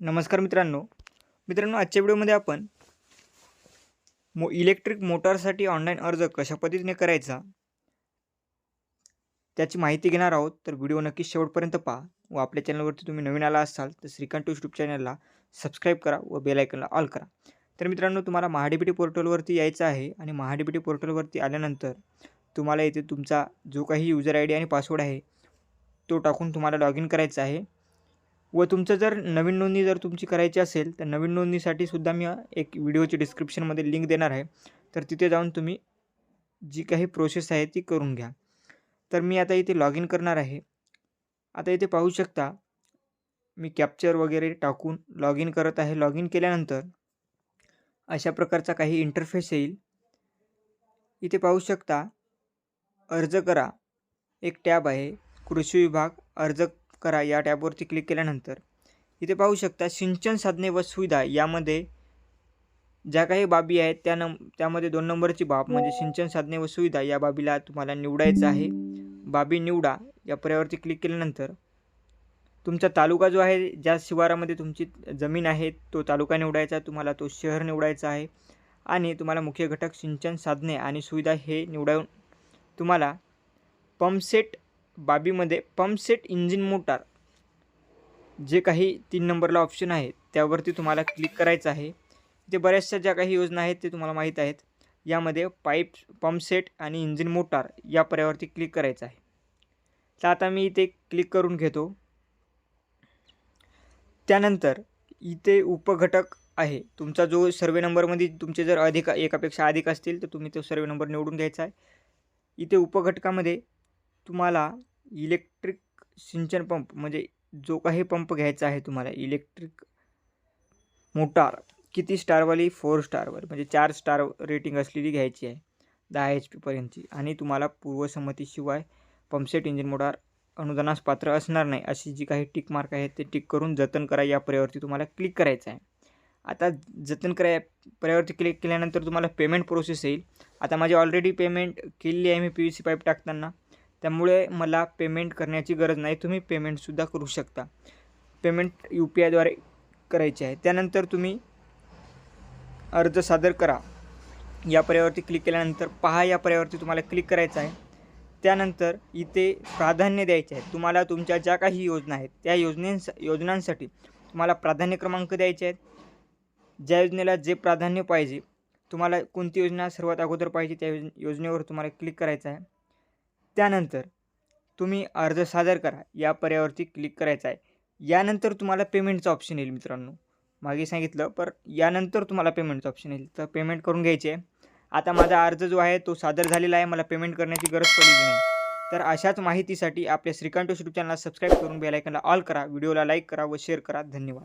नमस्कार मित्रांनो. मित्रांनो आजच्या व्हिडिओमध्ये आपण मो इलेक्ट्रिक मोटारसाठी ऑनलाईन अर्ज कशा पद्धतीने करायचा त्याची माहिती घेणार आहोत. तर व्हिडिओ नक्कीच शेवटपर्यंत पहा व आपल्या चॅनलवरती तुम्ही नवीन आला असाल तर श्रीकांत यूट्यूब चॅनलला सबस्क्राईब करा व बेलायकनला ऑल करा. तर मित्रांनो तुम्हाला महाडीबीटी पोर्टलवरती यायचं आहे आणि महाडीबीटी पोर्टलवरती आल्यानंतर तुम्हाला इथे तुमचा जो काही युजर आय डी आणि पासवर्ड आहे तो टाकून तुम्हाला लॉग इन करायचा आहे. व तुमचं जर नवीन नोंदणी जर तुमची करायची असेल तर नवीन नोंदणीसाठी सुद्धा मी एक व्हिडिओची डिस्क्रिप्शनमध्ये लिंक देणार आहे. तर तिथे जाऊन तुम्ही जी काही प्रोसेस आहे ती करून घ्या. तर मी आता इथे लॉग इन करणार आहे. आता इथे पाहू शकता मी कॅप्चर वगैरे टाकून लॉग इन करत आहे. लॉग इन केल्यानंतर अशा प्रकारचा काही इंटरफेस येईल. इथे पाहू शकता अर्ज करा. एक टॅब आहे. कृषी विभाग अर्ज करा या टॅबवरती क्लिक केल्यानंतर. इथे पाहू शकता सिंचन साधने व सुविधा यामध्ये ज्या काही बाबी आहेत त्या नम त्यामध्ये दोन नंबरची बाब म्हणजे सिंचन साधने व सुविधा या बाबीला तुम्हाला निवडायचं आहे. बाबी निवडा. या पर्यावरती क्लिक केल्यानंतर तुमचा तालुका जो आहे ज्या शिवारामध्ये तुमची जमीन आहे तो तालुका निवडायचा तुम्हाला तो शहर निवडायचा आहे. आणि तुम्हाला मुख्य घटक सिंचन साधने आणि सुविधा हे निवडावून तुम्हाला पंपसेट बाबीमध्ये पंपसेट इंजिन मोटार जे काही तीन नंबरला ऑप्शन आहे त्यावरती तुम्हाला क्लिक करायचं आहे. इथे बऱ्याचशा ज्या काही योजना आहेत ते तुम्हाला माहीत आहेत. यामध्ये पाईप पंपसेट आणि इंजिन मोटार या पर्यावरती क्लिक करायचं आहे. तर आता मी इथे क्लिक करून घेतो. त्यानंतर इथे उपघटक आहे. तुमचा जो सर्वे नंबरमध्ये तुमचे जर अधिक एकापेक्षा अधिक असतील तर तुम्ही तो सर्वे नंबर निवडून घ्यायचा आहे. इथे उपघटकामध्ये तुम्हाला इलेक्ट्रिक सिंचन पंप म्हणजे जो काही पंप घ्यायचा आहे तुम्हाला इलेक्ट्रिक मोटार किती स्टारवाली फोर स्टारवर म्हणजे चार स्टार रेटिंग असलेली घ्यायची आहे. दहा एच पीपर्यंतची आणि तुम्हाला पूर्वसंमतीशिवाय पंपसेट इंजिन मोटार अनुदानास पात्र असणार नाही अशी जी काही टिक मार्क आहेत ते टिक करून जतन करा. या पर्यावरती तुम्हाला क्लिक करायचं आहे. आता जतन करा या पर्यावरती क्लिक केल्यानंतर तुम्हाला पेमेंट प्रोसेस येईल. आता माझी ऑलरेडी पेमेंट केलेली आहे मी पी व्ही सी पाईप टाकताना. त्यामुळे मला पेमेंट करण्याची गरज नाही. तुम्ही पेमेंटसुद्धा करू शकता. पेमेंट यू पी आयद्वारे करायचे आहे. त्यानंतर तुम्ही अर्ज सादर करा. या पर्यावरती क्लिक केल्यानंतर पहा या पर्यावरती तुम्हाला क्लिक करायचं आहे. त्यानंतर इथे प्राधान्य द्यायचे आहे. तुम्हाला तुमच्या ज्या काही योजना आहेत त्या योजनेस योजनांसाठी तुम्हाला प्राधान्य क्रमांक द्यायचे आहेत. ज्या योजनेला जे प्राधान्य पाहिजे तुम्हाला कोणती योजना सर्वात अगोदर पाहिजे त्या योजनेवर तुम्हाला क्लिक करायचं आहे. त्यानंतर तुम्ही अर्ज सादर करा. या पर्यावरती क्लिक करायचं आहे. यानंतर तुम्हाला पेमेंटचं ऑप्शन येईल मित्रांनो. मागे सांगितलं पर यानंतर तुम्हाला पेमेंटचं ऑप्शन येईल. तर पेमेंट करून घ्यायचे आहे. आता माझा अर्ज जो आहे तो सादर झालेला आहे. मला पेमेंट करण्याची गरज पडली नाही. तर अशाच माहितीसाठी आपल्या श्रीकांत यूट्यूब चॅनलला सबस्क्राईब करून बेलायकनला ऑल करा. व्हिडिओला लाईक करा व शेअर करा. धन्यवाद.